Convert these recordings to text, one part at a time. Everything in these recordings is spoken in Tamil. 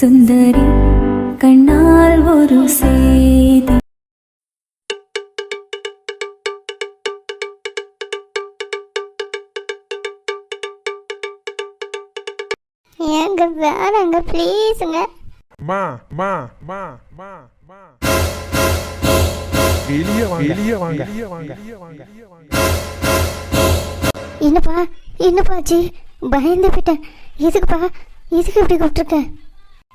சுந்தரி கண்ணால் ஒரு செய்தி ஏங்க வேணாங்க ப்ளீஸுங்க மா மா மா மா மா. வெளிய வாங்க வெளிய வாங்க வெளிய வாங்க. வெளிய வாங்க என்னப்பா என்னப்பா ஆச்சு? பயந்து போயிட்டேன் எதுக்குப்பா எதுக்கு இப்படி கூப்பிட்டுருக்க?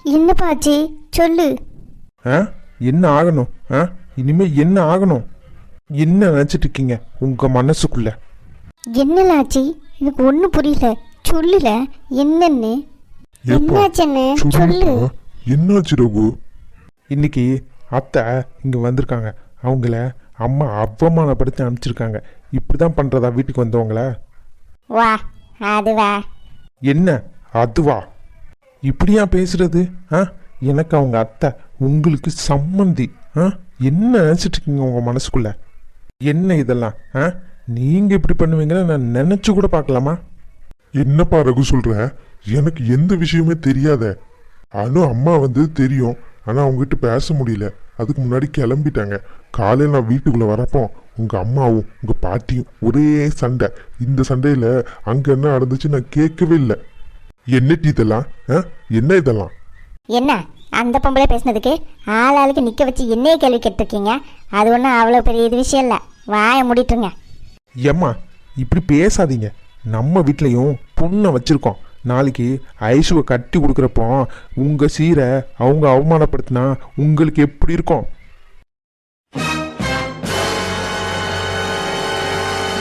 என்னப்பா ஆச்சு? சொல்லு. ஆ? என்ன ஆகணும்? ஆ? இனிமே என்ன ஆகணும்? என்ன நினைச்சிட்டு இருக்கீங்க உங்க மனசுக்குள்ள? என்னல ஆச்சு? எனக்கு ஒன்றும் புரியல. சொல்லுல. என்னன்னு? என்னாச்சுன்னு சொல்லு. என்னாச்சு ரகு? இன்னைக்கு அத்தை இங்க வந்திருக்காங்க. அவங்கள அம்மா அவமானப்படுத்தி அனுப்பிச்சிருக்காங்க. இப்படிதான் பண்றதா வீட்டுக்கு வந்தவங்கள? வா அதுவா. என்ன? அதுவா? இப்படியா பேசுறது ஆ? எனக்கு அவங்க அத்தை உங்களுக்கு சம்மந்தி ஆ? என்ன நினைச்சிட்டு இருக்கீங்க உங்க மனசுக்குள்ள? என்ன இதெல்லாம் ஆ? நீங்க இப்படி பண்ணுவீங்கன்னு நான் நினைச்சு கூட பார்க்கலாமா? என்னப்பா ரகு சொல்ற? எனக்கு எந்த விஷயமே தெரியாத. அனு அம்மா வந்து தெரியும். ஆனால் அவங்ககிட்ட பேச முடியல. அதுக்கு முன்னாடி கிளம்பிட்டாங்க. காலையில் நான் வீட்டுக்குள்ளே வரப்போ உங்கள் அம்மாவும் உங்கள் பாட்டியும் ஒரே சண்டை. இந்த சண்டையில் அங்கே என்ன நடந்துச்சு நான் கேட்கவே இல்லை. என்னட்டி இதெல்லாம்? ஆ? என்ன இதெல்லாம்? என்ன? அந்த பொம்பளை பேசுனதுக்கு ஆள் ஆளுக்கு நிற்க வச்சு என்னைய கேள்வி கேட்டிருக்கீங்க? அது ஒன்றும் அவ்வளோ பெரிய இது விஷயம் இல்லை. வாயை மூடிட்டுருங்க. ஏம்மா இப்படி பேசாதீங்க. நம்ம வீட்லயும் பொண்ணை வச்சிருக்கோம். நாளைக்கு ஐசுவை கட்டி கொடுக்குறப்போ உங்க சீரை அவங்க அவமானப்படுத்தினா உங்களுக்கு எப்படி இருக்கும்?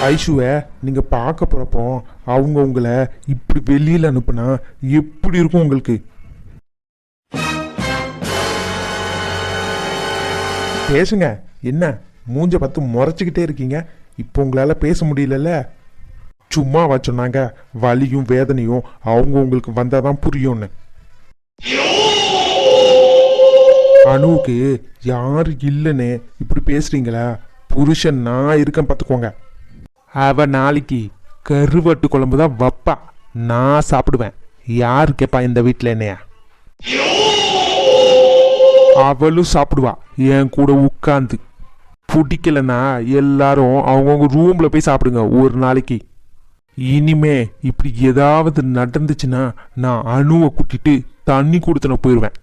ஐஷுவை நீங்கள் பார்க்க போகிறப்போ அவங்க உங்களை இப்படி வெளியில் அனுப்புனா எப்படி இருக்கும் உங்களுக்கு? பேசுங்க. என்ன? மூஞ்ச பார்த்து முறைச்சிக்கிட்டே இருக்கீங்க. இப்போ உங்களால் பேச முடியலல்ல? சும்மா சொன்னாங்க. வலியும் வேதனையும் அவங்க உங்களுக்கு வந்தாதான் புரியும்னு. அணுவுக்கு யார் இல்லைன்னு இப்படி பேசுறீங்களா? புருஷன் நான் இருக்கேன் பார்த்துக்கோங்க. அவள் நாளைக்கு கருவாட்டு குழம்பு தான் வைப்பா. நான் சாப்பிடுவேன். யார் கேட்பா இந்த வீட்டில் என்னையா? அவளும் சாப்பிடுவா. என் கூட உட்காந்து பிடிக்கலன்னா எல்லாரும் அவங்கவுங்க ரூமில் போய் சாப்பிடுங்க ஒரு நாளைக்கு. இனிமே இப்படி ஏதாவது நடந்துச்சுன்னா நான் அணுவை கூட்டிட்டு தண்ணி கொடுத்துன போயிடுவேன்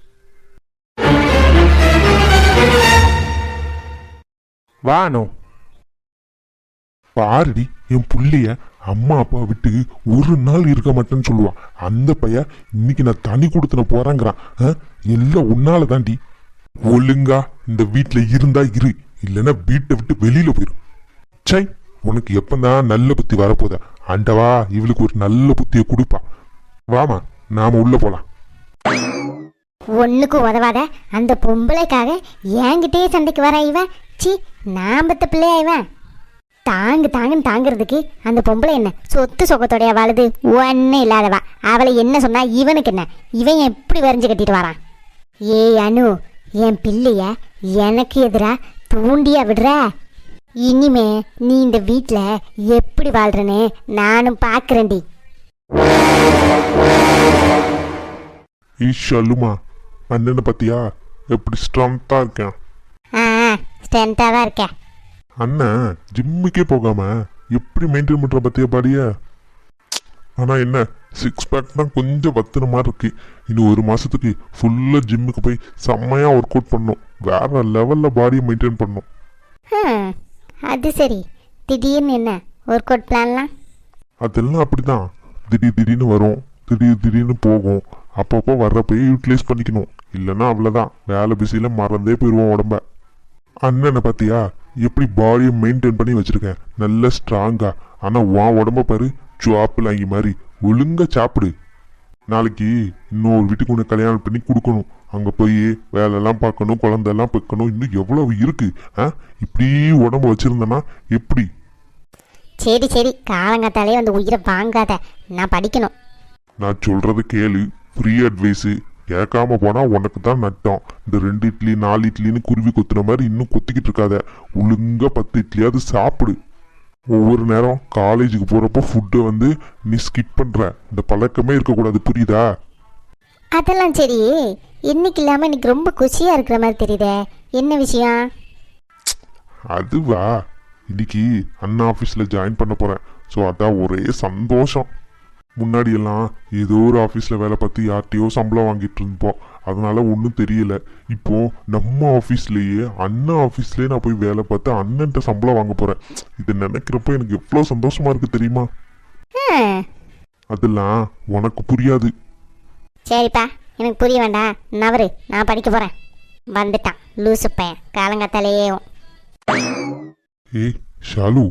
வா பாருடி என் புள்ளைய அம்மா அப்பா விட்டு ஒரு நாள் இருக்க மாட்டேன்னு சொல்லுவான் அந்த பையன் இன்னைக்கு நான் தனி கொடுத்துன போறேங்கிறான் ஆ? எல்லாம் உன்னால தாண்டி. ஒழுங்கா இந்த வீட்டில் இருந்தா இரு. இல்லைன்னா வீட்டை விட்டு வெளியில போயிரும் சை உனக்கு எப்பந்தான் நல்ல புத்தி வரப்போத ஆண்டவா இவளுக்கு ஒரு நல்ல புத்தியை கொடுப்பா. வாமா நாம உள்ள போலாம். ஒண்ணுக்கு உதவாத அந்த பொம்பளைக்காக என்கிட்டயே சண்டைக்கு வர இவன். சி நான் பத்த பிள்ளையா இவன். தாங்கு தாங்குன்னு தாங்கிறதுக்கு அந்த பொம்பளை என்ன? சொத்து சொகத்தோடைய வாழுது? ஒன்றும் இல்லாதவா. அவளை என்ன சொன்னா இவனுக்கு என்ன? இவன் எப்படி வரைஞ்சு கட்டிட்டு வரான்? ஏய் அனு என் பிள்ளைய எனக்கு எதிரா தூண்டியா விடுற? இனிமே நீ இந்த வீட்டில் எப்படி வாழ்றன்னு நானும் பார்க்குறேன்டி ஈஷலுமா அண்ணனை பத்தியா? எப்படி ஸ்ட்ராங்கா இருக்கேன் ஆ ஸ்ட்ரென்த்தாக தான் இருக்கேன். அண்ணன் ஜிம்முக்கே போகாம எப்படி மெயின்டைன் பண்ற பத்தியா பாடிய? ஆனா என்ன சிக்ஸ் பேக் தான் கொஞ்சம் வத்துன மாதிரி இருக்கு. இன்னும் ஒரு மாசத்துக்கு ஃபுல்லா ஜிம்முக்கு போய் செம்மையா ஒர்க் அவுட் பண்ணும் வேற லெவல்ல பாடியை மெயின்டைன் பண்ணும் அது சரி. திடீர்னு என்ன ஒர்க் அவுட் பிளான்லாம் அதெல்லாம் அப்படிதான். திடீர் திடீர்னு வரும் திடீர் திடீர்னு போகும். அப்பப்போ வர்றப்பயே யூட்டிலைஸ் பண்ணிக்கணும். இல்லைன்னா அவ்வளோதான் வேலை பிஸியில மறந்தே போயிடுவோம் உடம்ப. அண்ணனை பார்த்தியா எப்படி பாடியை மெயின்டைன் பண்ணி வச்சிருக்கேன் நல்ல ஸ்ட்ராங்கா ஆனால் உன் உடம்ப பாரு சுவாப்பிள் அங்கி மாதிரி ஒழுங்கா சாப்பிடு. நாளைக்கு இன்னொரு வீட்டுக்கு உன்னை கல்யாணம் பண்ணி கொடுக்கணும். அங்கே போய் வேலையெல்லாம் பார்க்கணும் குழந்தெல்லாம் பெக்கணும். இன்னும் எவ்வளவு இருக்கு ஆ? இப்படி உடம்பு வச்சிருந்தேன்னா எப்படி? சரி சரி. காலங்காத்தாலே வந்து உயிரை வாங்காத. நான் படிக்கணும். நான் சொல்றது கேளு. ஃப்ரீ அட்வைஸு கேட்காம போனா உனக்கு தான் நட்டம். இந்த ரெண்டு இட்லி நாலு இட்லின்னு குருவி கொத்துன மாதிரி இன்னும் கொத்திக்கிட்டு இருக்காத. ஒழுங்கா பத்து இட்லியாவது சாப்பிடு. ஒவ்வொரு நேரம் காலேஜுக்கு போறப்போ ஃபுட்டை வந்து நீ ஸ்கிப் பண்ற. இந்த பழக்கமே இருக்கக்கூடாது புரியுதா? அதெல்லாம் சரி. இன்னைக்கு இல்லாமல் இன்னைக்கு ரொம்ப குஷியாக இருக்கிற மாதிரி தெரியுதே. என்ன விஷயம்? அதுவா? இன்னைக்கு அண்ணா ஆஃபீஸில் ஜாயின் பண்ண போறேன். ஸோ அதான் ஒரே சந்தோஷம். முன்னாடி எல்லாம் ஏதோ ஒரு ஆஃபீஸில் வேலை பார்த்து யார்கிட்டயோ சம்பளம் வாங்கிட்டு இருப்போம் அதனால ஒன்றும் தெரியல. இப்போ நம்ம ஆஃபீஸ்லேயே அண்ணா ஆஃபீஸ்லேயே நான் போய் வேலை பார்த்து அண்ணன்ட்ட சம்பளம் வாங்க போறேன். இதை நினைக்கிறப்ப எனக்கு எவ்வளோ சந்தோஷமா இருக்கு தெரியுமா? அதெல்லாம் உனக்கு புரியாது. சரிப்பா. எனக்கு புரிய வேண்டாம். நவரு நான் படிக்க போகிறேன் வந்துட்டான். லூசு பையன். காலங்காத்தாலேயே ஏய் ஷாலு.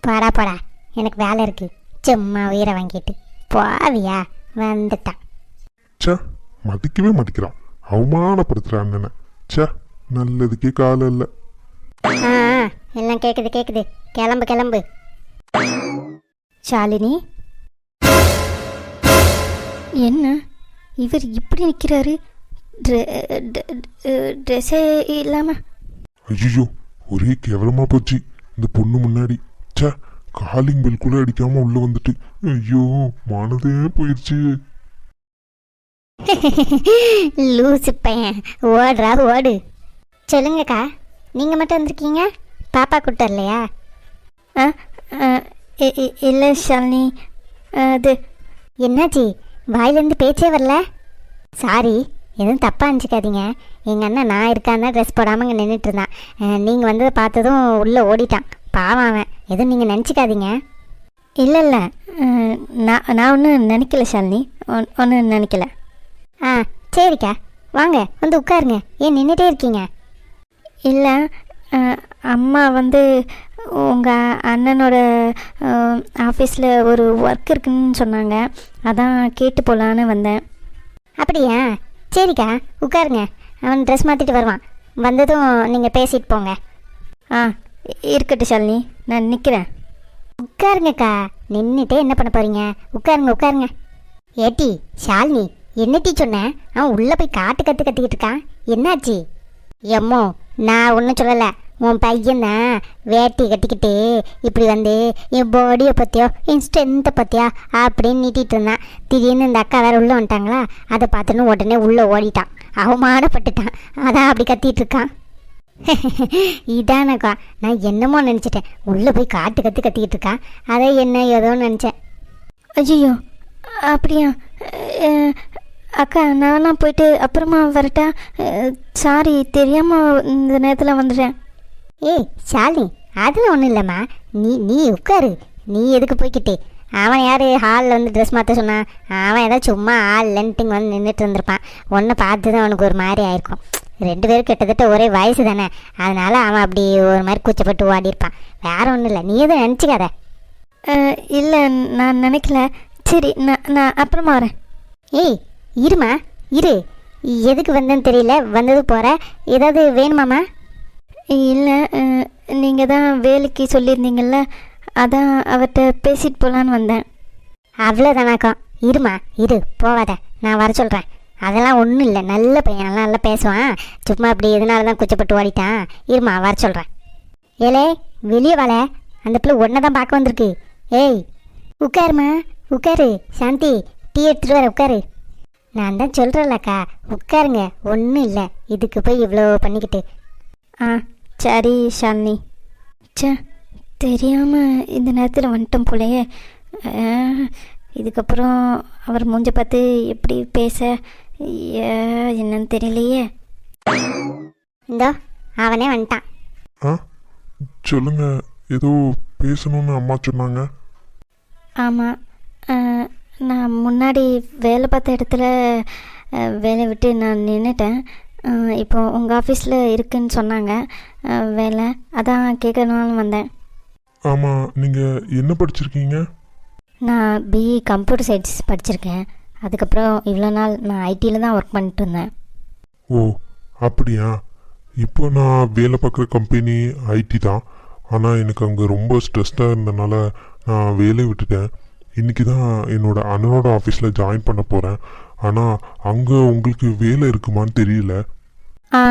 போடா போடா. எனக்கு வேலை இருக்கு. சும்மா உயிரை வாங்கிட்டு போவியா? வந்துட்டான். ச்சே மதிக்கவே மாட்டிக்கிறான். அவமானப்படுத்துற அண்ணனை. ச்சே நல்லதுக்கே காலம் இல்லை. ஆ எல்லாம் கேட்குது கேட்குது கிளம்பு கிளம்பு. ஷாலினி? என்ன? இவர் இப்படி நிற்கிறாரு ட்ரெஸ்ஸே இல்லாமல் ஐயோ ஒரே கேவலமா போச்சு. இந்த பொண்ணு முன்னாடி. ச்சே காலிங் பெல் கூட அடிக்காம உள்ள வந்துட்டு. ஐயோ மானதே போயிடுச்சு லூசு பையன். ஓடுறா ஓடு. சொல்லுங்கக்கா நீங்கள் மட்டும் வந்திருக்கீங்க? பாப்பா கூட்டம் இல்லையா? இல்லை ஷாலினி. அது. என்னாச்சு? வாயிலேருந்து பேச்சே வரல? சாரி எதுவும் தப்பாக நினச்சிக்காதீங்க. எங்கள் அண்ணன் நான் இருக்கான்னு ட்ரெஸ் போடாமல் இங்கே நின்றுட்டு இருந்தான். நீங்கள் வந்ததை பார்த்ததும் உள்ளே ஓடிட்டான். பாவம் அவன். எதுவும் நீங்கள் நினச்சிக்காதீங்க. இல்லை இல்லை நான் நான் ஒன்றும் நினைக்கல ஷாலினி. ஒன்றும் நினைக்கல. ஆ சரிக்கா. வாங்க வந்து உட்காருங்க. ஏன் நின்றுட்டே இருக்கீங்க? இல்லை அம்மா வந்து உங்கள் அண்ணனோட ஆஃபீஸில் ஒரு ஒர்க் இருக்குன்னு சொன்னாங்க. அதான் கேட்டு போகலான்னு வந்தேன். அப்படியா? சரிக்கா. உட்காருங்க. அவன் ட்ரெஸ் மாற்றிட்டு வருவான். வந்ததும் நீங்கள் பேசிட்டு போங்க. ஆ இருக்கட்டும் ஷாலினி. நான் நிற்கிறேன் உட்காருங்கக்கா. நின்றுட்டே என்ன பண்ண போறீங்க? உட்காருங்க உட்காருங்க. ஏட்டி ஷாலினி என்னட்டி சொன்னேன் அவன் உள்ளே போய் காட்டு கற்று கத்திக்கிட்டு இருக்கான். என்னாச்சு? எம்மோ நான் ஒன்றும் சொல்லலை. உன் பையன் தான் வேட்டி கட்டிக்கிட்டு இப்படி வந்து என் பாடியை பற்றியோ என் ஸ்ட்ரென்த்தை பற்றியா அப்படின்னு நீட்டிகிட்டு இருந்தான். திடீர்னு இந்த அக்கா வேறு உள்ளே வந்துட்டாங்களா? அதை பார்த்துன்னு உடனே உள்ளே ஓடிட்டான். அவமானப்பட்டுட்டான். அதான் அப்படி கத்திகிட்டு இருக்கான். இதானக்கா நான் என்னமோ நினச்சிட்டேன். உள்ளே போய் காட்டு கற்று கத்திக்கிட்டு இருக்கான் அதை என்ன ஏதோ நினச்சேன். ஐயோ அப்படியா? அக்கா நான்லாம் போயிட்டு அப்புறமா வரட்டா? சாரி தெரியாமல் இந்த நேரத்தில் வந்துட்டேன். ஏய் ஷாலினி அதில் ஒன்றும் இல்லைம்மா. நீ நீ உட்காரு. நீ எதுக்கு போய்க்கிட்டு அவன் யார்? ஹாலில் வந்து ட்ரெஸ் மாற்ற சொன்னான் அவன் ஏதோ சும்மா ஆள் லென்ட்டிங் வந்து நின்றுட்டு இருந்திருப்பான். ஒன்றை பார்த்து தான் அவனுக்கு ஒரு மாதிரி ஆயிருக்கும். ரெண்டு பேரும் கிட்டத்தட்ட ஒரே வயசு தானே. அதனால அவன் அப்படி ஒரு மாதிரி கூச்சப்பட்டு ஓடி இருப்பான் வேற ஒன்றும் இல்லை. நீ எதுவும் நினச்சிக்காத. இல்லை நான் நினைக்கல. சரி நான் நான் அப்புறமா வரேன். ஏய் இருமா? இரு. எதுக்கு வந்தேன்னு தெரியல. வந்தது போகிற ஏதாவது வேணுமாம்மா? இல்லை நீங்கள் தான் வேலைக்கு சொல்லியிருந்தீங்கல்ல. அதான் அவர்கிட்ட பேசிட்டு போகலான்னு வந்தேன். அவ்வளோதானாக்கம் இருமா இரு. போவாத. நான் வர சொல்கிறேன் அதெல்லாம் ஒன்றும் இல்லை. நல்ல பையன். நல்லா நல்லா பேசுவான். சும்மா அப்படி எதனால தான் குச்சப்பட்டு ஓடிட்டான். இருமா வர சொல்கிறேன் ஏலே வெளியே வாழ அந்த பிள்ளை ஒன்றை தான் பார்க்க வந்திருக்கு. ஏய் உட்காருமா. உட்காரு. சாந்தி டீ எடுத்துகிட்டு வர உட்காரு. நான் தான் சொல்கிறேன்லக்கா உட்காருங்க. ஒன்றும் இல்லை. இதுக்கு போய் இவ்வளோ பண்ணிக்கிட்டு. ஆ சரி ஷாலினி சே தெரியாமல் இந்த நேரத்தில் வந்துட்டோம் போலயே. இதுக்கப்புறம் அவர் மூஞ்ச பார்த்து எப்படி பேச ஏ, என்னன்னு தெரியலையே. இந்தோ அவனே வந்துட்டான். ஆ? சொல்லுங்க ஏதோ பேசணும்னு அம்மா சொன்னாங்க. ஆமாம் நான் முன்னாடி வேலை பார்த்த இடத்துல வேலை விட்டு நான் நின்றுட்டேன் இப்போ உங்கள் ஆஃபீஸில் இருக்குன்னு சொன்னாங்க. வேலை அதான் கேட்கணும்னு வந்தேன். ஆமா நீங்க என்ன படிச்சிருக்கீங்க? நான் பிஇ கம்ப்யூட்டர் சயின்ஸ் படிச்சிருக்கேன். அதுக்கப்புறம் இவ்வளோ நாள் நான் ஐடியில் தான் ஒர்க் பண்ணிட்டு இருந்தேன். ஓ அப்படியா? இப்போ நான் வேலை பார்க்குற கம்பெனி ஐடி தான். ஆனால் எனக்கு அங்கே ரொம்ப ஸ்ட்ரெஸ்டாக இருந்தனால நான் வேலையை விட்டுட்டேன். இன்னைக்கு தான் என்னோட அண்ணனோட ஆஃபீஸில் ஜாயின் பண்ண போகிறேன் ஆனால் அங்கே உங்களுக்கு வேலை இருக்குமான்னு தெரியல. ஆ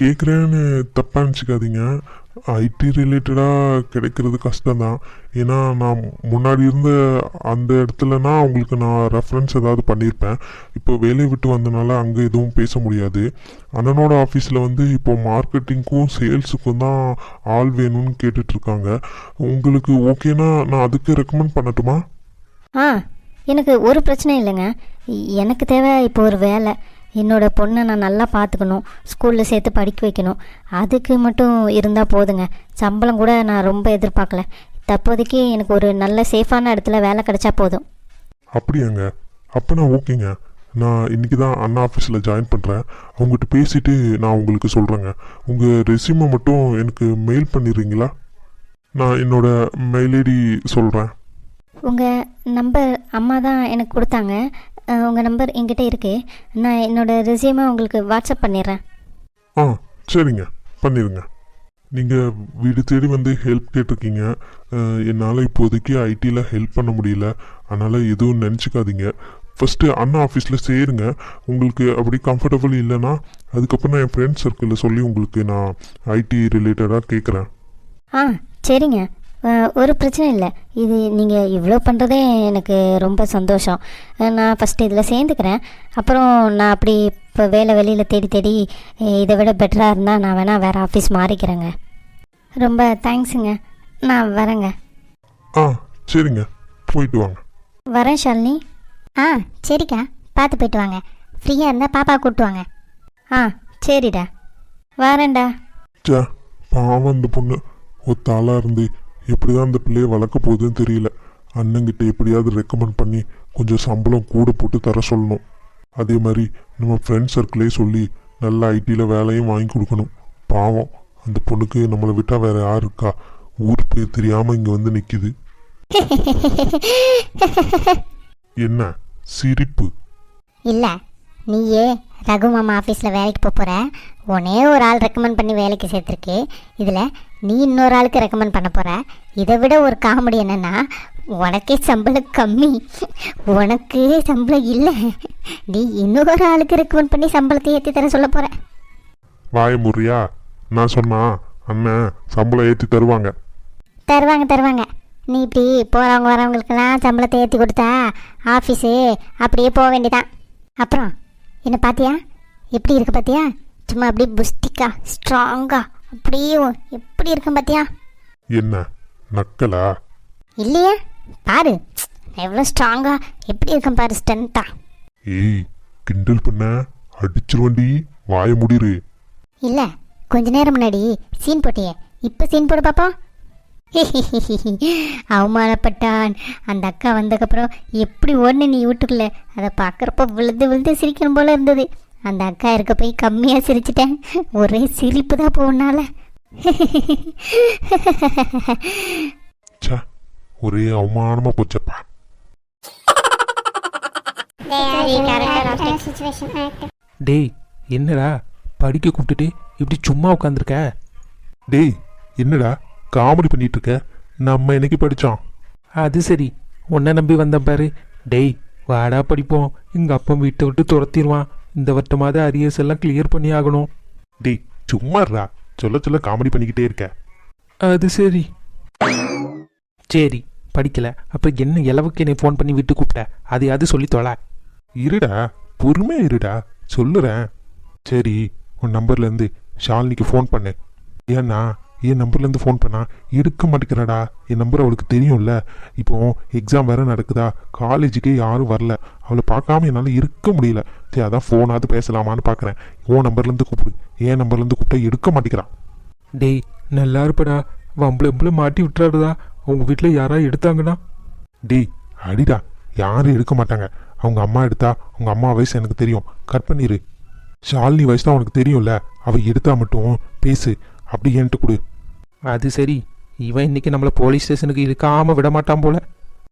கேட்குறேன்னு தப்பாக நினச்சிக்காதீங்க. ஐடி ரிலேட்டடாக கிடைக்கிறது கஷ்டம்தான். ஏன்னா நான் முன்னாடி இருந்த அந்த இடத்துலனா உங்களுக்கு நான் ரெஃபரன்ஸ் ஏதாவது பண்ணியிருப்பேன். இப்போ வேலையை விட்டு வந்தனால அங்கே எதுவும் பேச முடியாது. அண்ணனோட ஆஃபீஸில் வந்து இப்போ மார்க்கெட்டிங்க்கும் சேல்ஸுக்கும் தான் ஆள் வேணும்னு கேட்டுட்ருக்காங்க. உங்களுக்கு ஓகேனா நான் அதுக்கு ரெக்கமெண்ட் பண்ணட்டுமா? ஆ எனக்கு ஒரு பிரச்சனையும் இல்லைங்க. எனக்கு தேவை இப்போ ஒரு வேலை. என்னோட பொண்ணை நான் நல்லா பார்த்துக்கணும் ஸ்கூலில் சேர்த்து படிக்க வைக்கணும். அதுக்கு மட்டும் இருந்தால் போதுங்க. சம்பளம் கூட நான் ரொம்ப எதிர்பார்க்கல. தற்போதைக்கு எனக்கு ஒரு நல்ல சேஃபான இடத்துல வேலை கிடைச்சா போதும். அப்படியாங்க. அப்போ நான் ஓகேங்க. நான் இன்னைக்கு தான் அண்ணா ஆஃபீஸில் ஜாயின் பண்ணுறேன் அவங்ககிட்ட பேசிட்டு நான் உங்களுக்கு சொல்கிறேங்க உங்கள் ரெஸ்யூமை மட்டும் எனக்கு மெயில் பண்ணிடுறீங்களா? நான் என்னோட மெயில் ஐடி சொல்கிறேன் உங்கள் நம்பர் அம்மா தான் எனக்கு கொடுத்தாங்க. உங்கள் நம்பர் என்கிட்ட இருக்குது நான் என்னோடய ரெசியூமை உங்களுக்கு வாட்ஸ்அப் பண்ணிடுறேன். ஆ சரிங்க. பண்ணிடுங்க. நீங்கள் வீடு தேடி வந்து ஹெல்ப் கேட்டிருக்கீங்க. என்னால் இப்போதைக்கு ஐடியில் ஹெல்ப் பண்ண முடியல. அதனால் எதுவும் நினச்சிக்காதீங்க. ஃபஸ்ட்டு அண்ணா ஆஃபீஸில் சேருங்க. உங்களுக்கு அப்படி கம்ஃபர்டபுள் இல்லைன்னா அதுக்கப்புறம் நான் என் ஃப்ரெண்ட்ஸ் சர்க்கிளில் சொல்லி உங்களுக்கு நான் ஐடி ரிலேட்டடாக கேட்குறேன் ஆ சரிங்க. ஒரு பிரச்சனை இல்லை. இது நீங்கள் இவ்வளோ பண்ணுறதே எனக்கு ரொம்ப சந்தோஷம். நான் ஃபஸ்ட்டு இதில் சேர்ந்துக்கிறேன். அப்புறம் நான் அப்படி இப்போ வேலை வெளியில் தேடி தேடி இதை விட பெட்டராக இருந்தால் நான் வேணால் வேறு ஆஃபீஸ் மாறிக்கிறேங்க. ரொம்ப தேங்க்ஸுங்க நான் வரேங்க. ஆ சரிங்க. போயிட்டு வாங்க. வரேன் ஷாலினி. ஆ சரிக்கா. பார்த்து போயிட்டு வாங்க. ஃப்ரீயாக இருந்தால் பாப்பா கூப்பிட்டு வாங்க. ஆ சரிடா. வரேன்டா. சே பாவம் அந்த பொண்ணு. ஒத்த ஆளாக இருந்து. எப்படி தான் அந்த பிள்ளையை வளர்க்க போகுதுன்னு தெரியல. அண்ணங்கிட்ட எப்படியாவது ரெக்கமெண்ட் பண்ணி கொஞ்சம் சம்பளம் கூட போட்டு தர சொல்லணும். அதே மாதிரி நம்ம ஃப்ரெண்ட் சர்க்கிளே சொல்லி நல்ல ஐடியில் வேலையும் வாங்கி கொடுக்கணும். பாவம் அந்த பொண்ணுக்கு நம்மளை விட்டால் வேற யார் இருக்கா? ஊர் பேர் தெரியாமல் இங்கே வந்து நிற்கிது என்ன சிரிப்பு? இல்லை நீயே ரகு மாமா ஆஃபீஸில் வேலைக்கு போக போகிற உன்னே ஒரு ஆள் ரெக்கமெண்ட் பண்ணி வேலைக்கு சேர்த்துருக்கு. இதில் நீ இன்னொரு ஆளுக்கு ரெக்கமெண்ட் பண்ண போகிற இதை விட ஒரு காமெடி என்னென்னா உனக்கே சம்பளம் கம்மி. உனக்கு சம்பளம் இல்லை. நீ இன்னொரு ஆளுக்கு ரெக்கமெண்ட் பண்ணி சம்பளத்தை ஏற்றி தர சொல்ல போகிற வாய முறியா நான் சொன்னா அண்ணன் சம்பளம் ஏற்றி தருவாங்க. தருவாங்க தருவாங்க. நீ இப்படி போகிறவங்க வரவங்களுக்கெல்லாம் சம்பளத்தை ஏற்றி கொடுத்தா ஆஃபீஸு அப்படியே போக வேண்டியதான் அப்புறம்? என்ன பார்த்தியா எப்படி இருக்கு பார்த்தியா சும்மா அப்படியே புஸ்டிக்கா ஸ்ட்ராங்கா அப்படியே எப்படி இருக்கும் பார்த்தியா என்ன நக்கலா? இல்லையா பாரு எவ்வளோ ஸ்ட்ராங்கா எப்படி இருக்கும் பாரு ஸ்ட்ரென்த்தா ஏய் கிண்டல் பண்ண அடிச்சிருவண்டி வாய முடிரு. இல்லை கொஞ்ச நேரம் முன்னாடி சீன் போட்டியே இப்போ சீன் போடு பார்ப்போம் அவமானப்பட்டான். அந்த அக்கா வந்ததுக்கப்புறம் எப்படி ஓடுன நீ வீட்டுக்குள்ள? அதை பார்க்குறப்ப விழுந்து விழுந்து சிரிக்கணும் போல இருந்தது. அந்த அக்கா இருக்க போய் கம்மியாக சிரிச்சிட்டேன். ஒரே சிரிப்பு தான் போனால ச்சே ஒரே அவமானமா போச்சப்பா. டேய் என்னடா? படிக்க கூப்பிட்டுட்டு இப்படி சும்மா உட்காந்துருக்க டேய் என்னடா? காமெடி பண்ணிட்டு இருக்க நம்ம என்னைக்கு படிச்சோம்? அது சரி. உன்னை நம்பி வந்தேன் பாரு. டேய் வாடா படிப்போம். எங்கள் அப்பா வீட்டை விட்டு துரத்திடுவான். இந்த வட்டமாவது அரியர்ஸ் எல்லாம் கிளியர் பண்ணி ஆகணும். டேய் சும்மாறா சொல்ல சொல்ல காமெடி பண்ணிக்கிட்டே இருக்க. அது சரி. சரி படிக்கல. அப்போ என்ன இளவுக்கு என்னை ஃபோன் பண்ணி விட்டு கூப்பிட்ட? அதையாவது சொல்லி தொலை. இருடா. பொறுமையா இருடா. சொல்லுறேன். சரி உன் நம்பர்ல இருந்து ஷாலினிக்கு ஃபோன் பண்ணு. ஏன்னா என் நம்பர்லேருந்து ஃபோன் பண்ணா எடுக்க மாட்டேங்கிறடா. என் நம்பர் அவளுக்கு தெரியும்ல. இப்போ எக்ஸாம் வேறு நடக்குதா? காலேஜுக்கு யாரும் வரல. அவளை பார்க்காம என்னால் இருக்க முடியல. சரி அதான் ஃபோனாவது பேசலாமான்னு பார்க்குறேன் உன் நம்பர்லேருந்து கூப்பிடு. என் நம்பர்லேருந்து கூப்பிட்டா எடுக்க மாட்டேங்கிறான். டேய் நல்லா இருப்படா. வம்பளை எம்பளை மாட்டி விட்டுறாடுதா உங்கள் வீட்டில் யாராவது எடுத்தாங்கன்னா? டேய் அடிடா. யாரும் எடுக்க மாட்டாங்க. அவங்க அம்மா எடுத்தா அவங்க அம்மா வயசு எனக்கு தெரியும். கட் பண்ணிடு ஷாலினி வயசு தான் உனக்கு தெரியும்ல. அவள் எடுத்தா மட்டும் பேசு. அப்படி என்கிட்ட கொடு. அது சரி. இவன் இன்னைக்கு நம்மளை போலீஸ் ஸ்டேஷனுக்கு இழுக்காம விட மாட்டான் போல.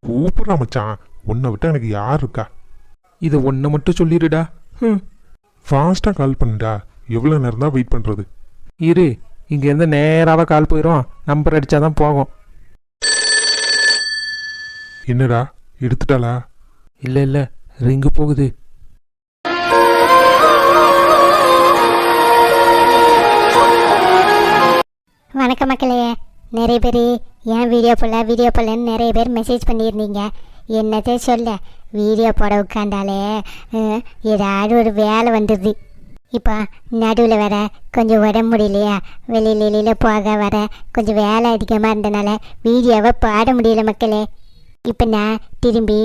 கூப்பிட்றா மச்சான். உன்னை விட்டா எனக்கு யார் இருக்கா? இதை ஒன்றை மட்டும் சொல்லிடுடா. ம் ஃபாஸ்ட்டாக கால் பண்ணுடா. எவ்வளோ நேரம் தான் வெயிட் பண்ணுறது இரு. இங்கேருந்து நேராக கால் போயிடும் நம்பர் அடித்தாதான் போகும். என்னடா? எடுத்துட்டாளா? இல்லை இல்லை. ரிங்கு போகுது. வணக்கம் மக்களே. நிறைய பேர் ஏன் வீடியோ போடல? வீடியோ போடலன்னு நிறைய பேர் மெசேஜ் பண்ணியிருந்தீங்க. என்னத்தை சொல்ல? வீடியோ போட உட்காந்தாலே ஏதாவது ஒரு வேலை வந்துடுது இப்போ நடுவில் வர கொஞ்சம் உடம்பு முடியலையா? வெளியில் வெளியில் போக வர கொஞ்சம் வேலை அதிகமாக இருந்தனால வீடியோவை பாட முடியல மக்களே. இப்போ நான் திரும்பி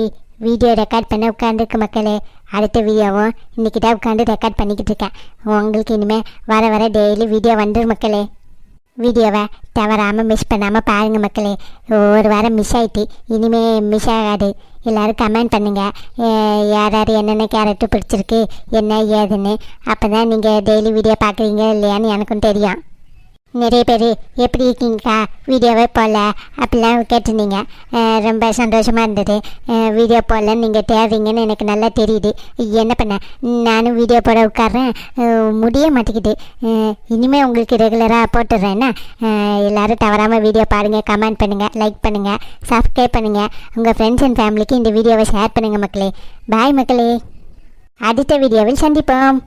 வீடியோ ரெக்கார்ட் பண்ண உட்காந்துருக்கு மக்களே. அடுத்த வீடியோவும் இன்றைக்கி தான் உட்காந்து ரெக்கார்ட் பண்ணிக்கிட்டு இருக்கேன். உங்களுக்கு இனிமேல் வர வர டெய்லி வீடியோ வந்துடும் மக்களே. வீடியோவை தவறாமல் மிஸ் பண்ணாமல் பாருங்கள் மக்களே. ஒரு வாரம் மிஸ் ஆயிட்டு இனிமே மிஸ் ஆகாது. எல்லோரும் கமெண்ட் பண்ணுங்கள் யார் யார் என்னென்ன கேரக்டர் பிடிச்சிருக்கு என்ன ஏதுன்னு. அப்போ தான் நீங்கள் டெய்லி வீடியோ பார்க்குறீங்க இல்லையான்னு எனக்கும் தெரியும். நிறைய பேர் எப்படி இருக்கீங்கக்கா வீடியோவே போடல. அப்படிலாம் கேட்டிருந்தீங்க. ரொம்ப சந்தோஷமாக இருந்தது. வீடியோ போடலன்னு நீங்கள் தேடுறீங்கன்னு எனக்கு நல்லா தெரியுது. என்ன பண்ண? நானும் வீடியோ போட உட்கார்றேன். முடிய மாட்டேங்குது. இனிமேல் உங்களுக்கு ரெகுலராக போட்டுடுறேன்னா எல்லோரும் தவறாமல் வீடியோ பாருங்கள் கமெண்ட் பண்ணுங்கள் லைக் பண்ணுங்கள் சப்ஸ்கிரைப் பண்ணுங்கள் உங்கள் ஃப்ரெண்ட்ஸ் அண்ட் ஃபேமிலிக்கு இந்த வீடியோவை ஷேர் பண்ணுங்கள் மக்களே. பாய் மக்களே. அடுத்த வீடியோவில் சந்திப்போம்.